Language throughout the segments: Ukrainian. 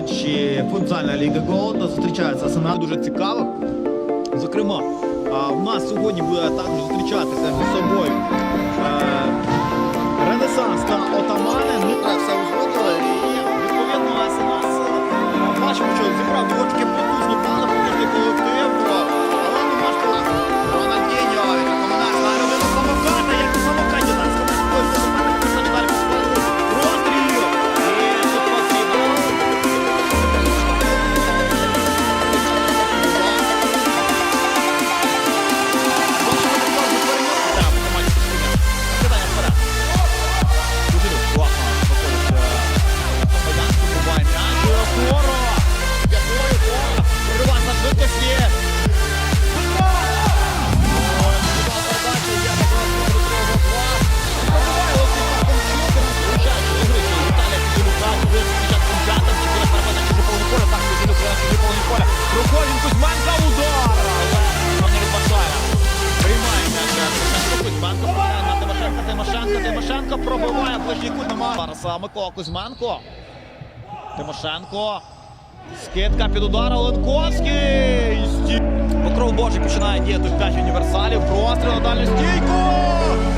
матчі футзальна ліга Голота. Зустрічається Арсенал дуже цікаво. Зокрема, в нас сьогодні буде також зустрічатися між собою е, Ренесанс та Отамани. Ну, все узгодили. Зараз Микола Кузьменко. Тимошенко. Скидка під удар Оленковський. Покров Божий починає діяти в 5 універсалів. Простріл на дальню стійку.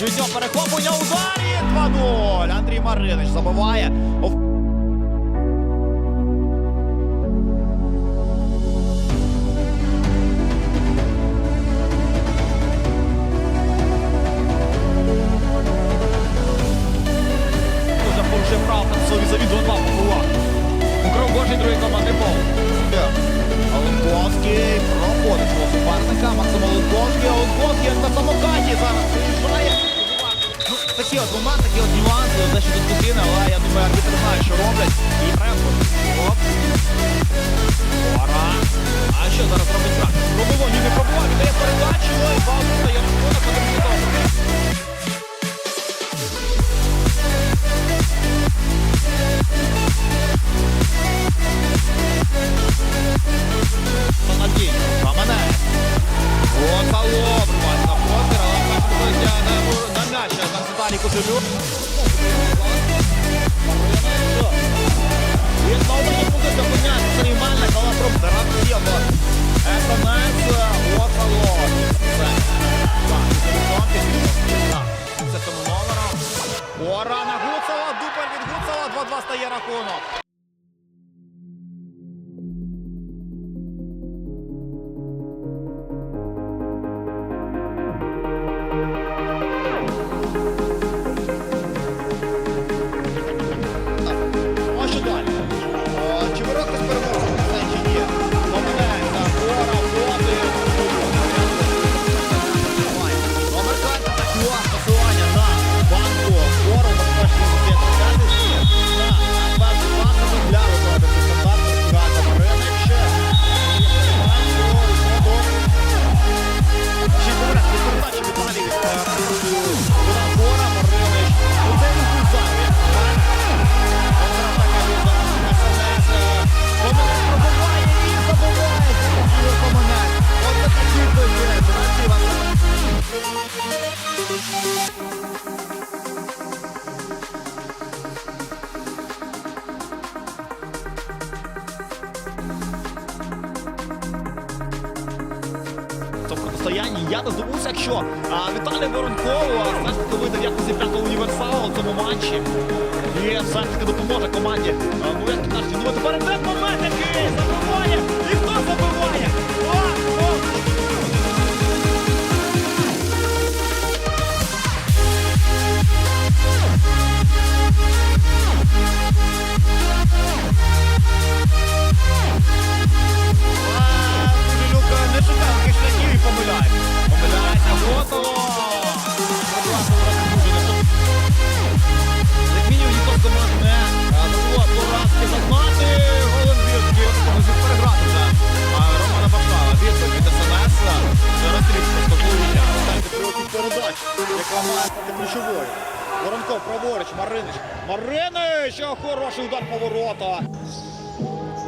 Нього перехоплення ударі 2-0. Андрій Маринич забиває. Порушує право Францові за від 2 побував. Укров Божий другий команди пол. Оленковський проходить свого суперника. Максим Оленковський. Оленковський на самокаті зараз приїжджає. Такі от моменти, такі от нюанси, дещо дискусійне, але я думаю, арбітри знають, що роблять. І треба. Оп. Пора. А що зараз робить так? Пробивав, ні, не пробував, віддає передачу. Ой, бал стає рахунок, потрібно добре. Романець. От Павло, обриває на м'яч. Там Сатарій Кожелюк. І знову не буде зупиняти. Це нормально, коли труп Дарапєво. СМС Локало. Це тому номером. Орана Гуцова, дубль від Гуцова, 2-2 стає рахунок.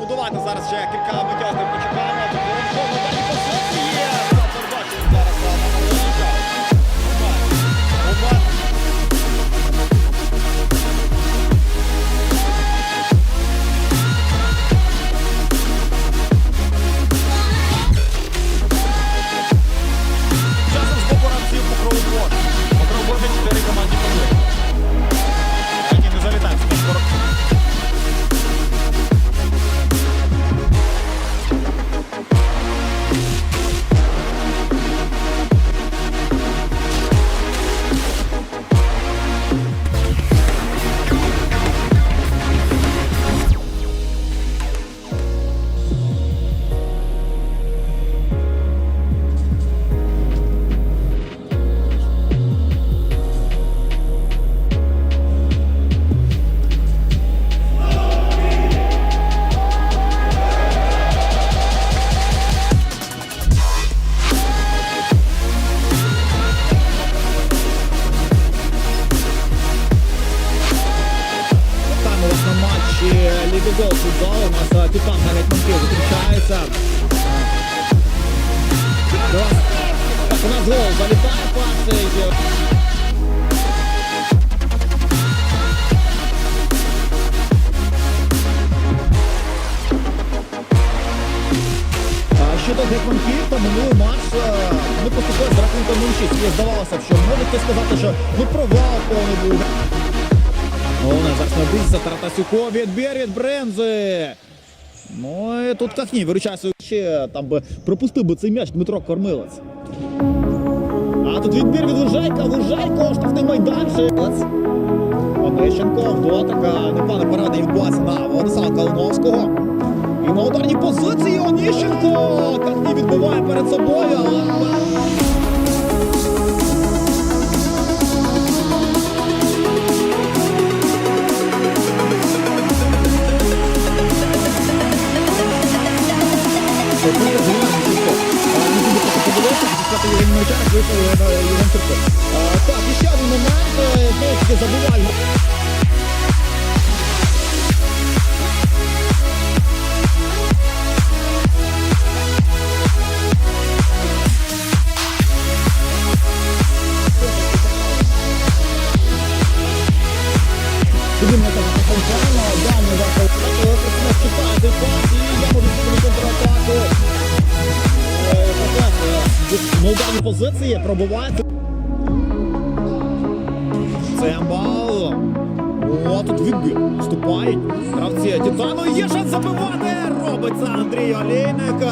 Давайте зараз ще кілька миттєвостей почекаємо. Тут Воронков Щодо гетьманків, то минулий матч е, ми поступили з рахунком 0-6. І здавалося, що можете сказати, що ну провал повний був. Головне, зараз набився Таратасюко, відбір від Брензи. Ну і тут Кахні виручає свою ще там би пропустив би цей м'яч Дмитро Кормилець. А тут відбір від Лужайка, Лужайко, штрафний майданчик. Онищенко, вдотика, непогана парада відбувається на Владислава Калиновського. І на ударній позиції Оніщенко! Кахні відбиває перед собою. Так, і ще один момент. е, Знову таки забувальний. Контрольно, Дані захопили, нас чекає цей пас, і я можу зробити контратаку. Е, Факет, На ударній позиції О, тут відбір. Вступають. Гравці Титану. Є шанс забивати. Робиться Андрій Олійник.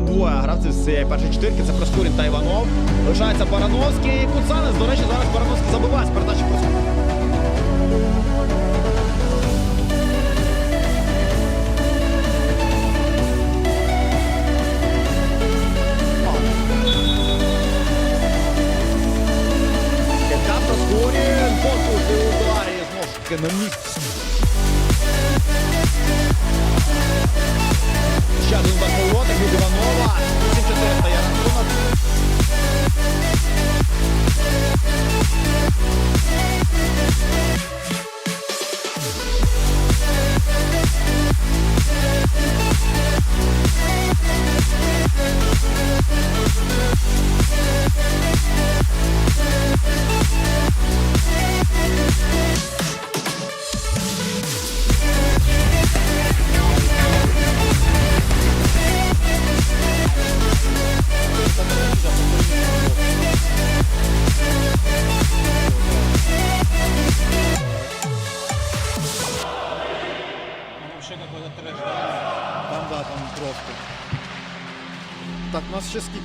не двоє грати з цієї першої чотирки. Це Проскурін та Іванов. Лишається Барановський і Куцанець. До речі, зараз Барановський забиває з передачі Проскурін. На місці. Ще один бахилотик від Іванова. 7400 я рахунок. We'll.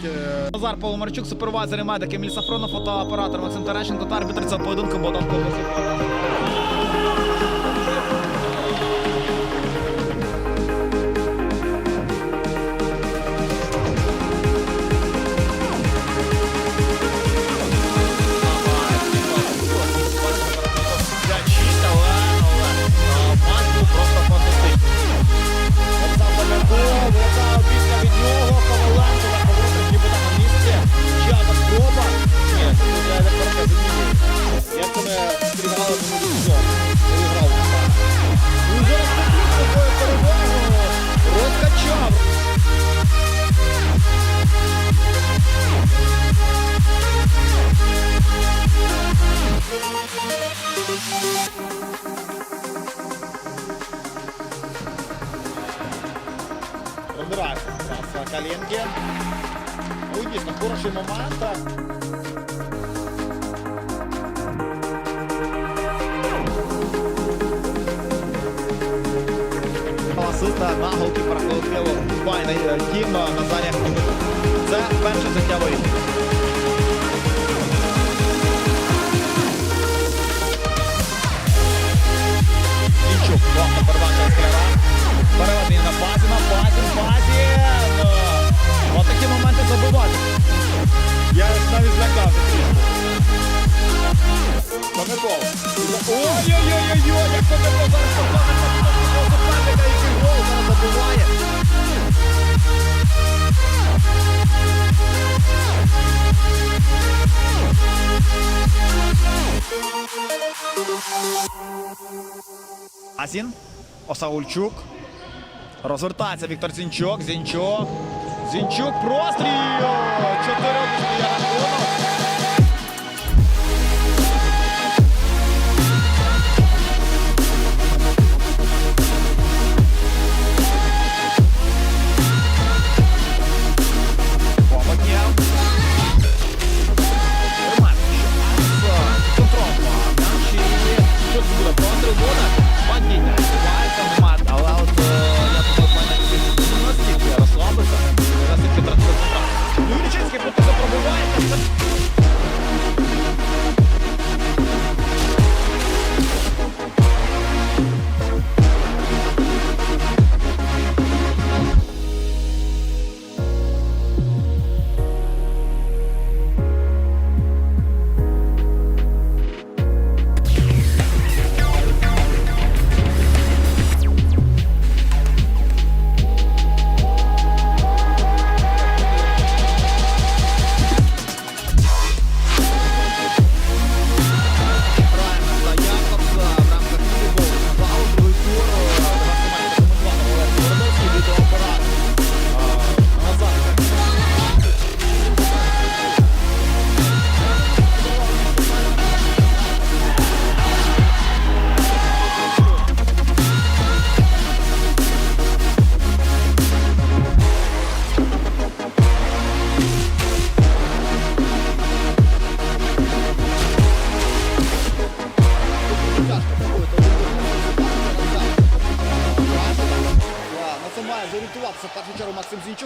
Е, Назар Поломарчук, супервайзер і медики Еміль фотоапаратор Максим Терещенко та арбітр цього поєдинку Богдан Коваль. Азін Осаульчук. Розвертається Віктор Зінчук. Зінчук. Зінчук простріл! 4-1.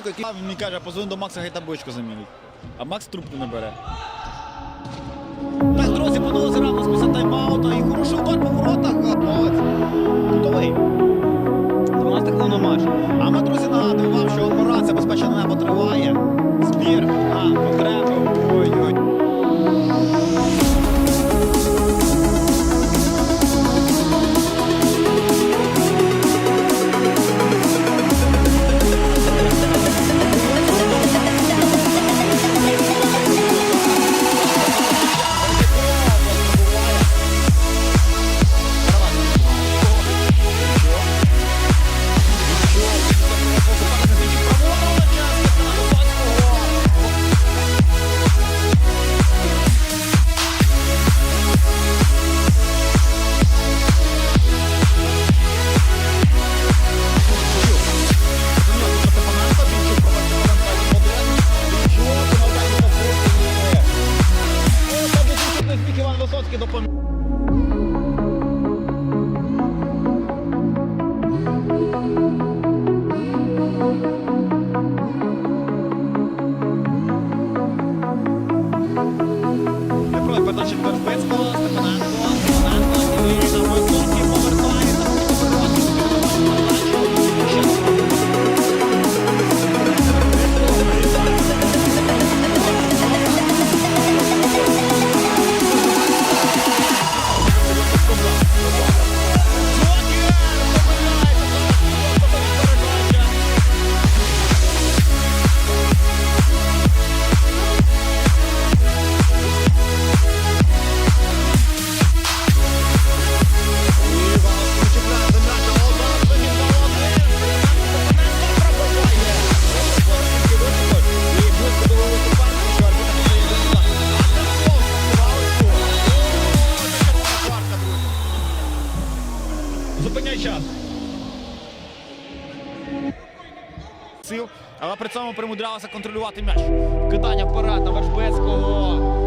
Максим який він мені каже, позвони до Макса, хай табочку замінить. А Макс трубку не бере. Так, друзі, подалося з після тайм-аута і хороший удар по воротах. Молодець. Кутовий. 12 хвилин на матч. А ми, друзі, нагадуємо вам, що операція безпечна небо триває. Збір на потреби. При цьому примудрялася контролювати м'яч. Кидання вперед на Вершбецького.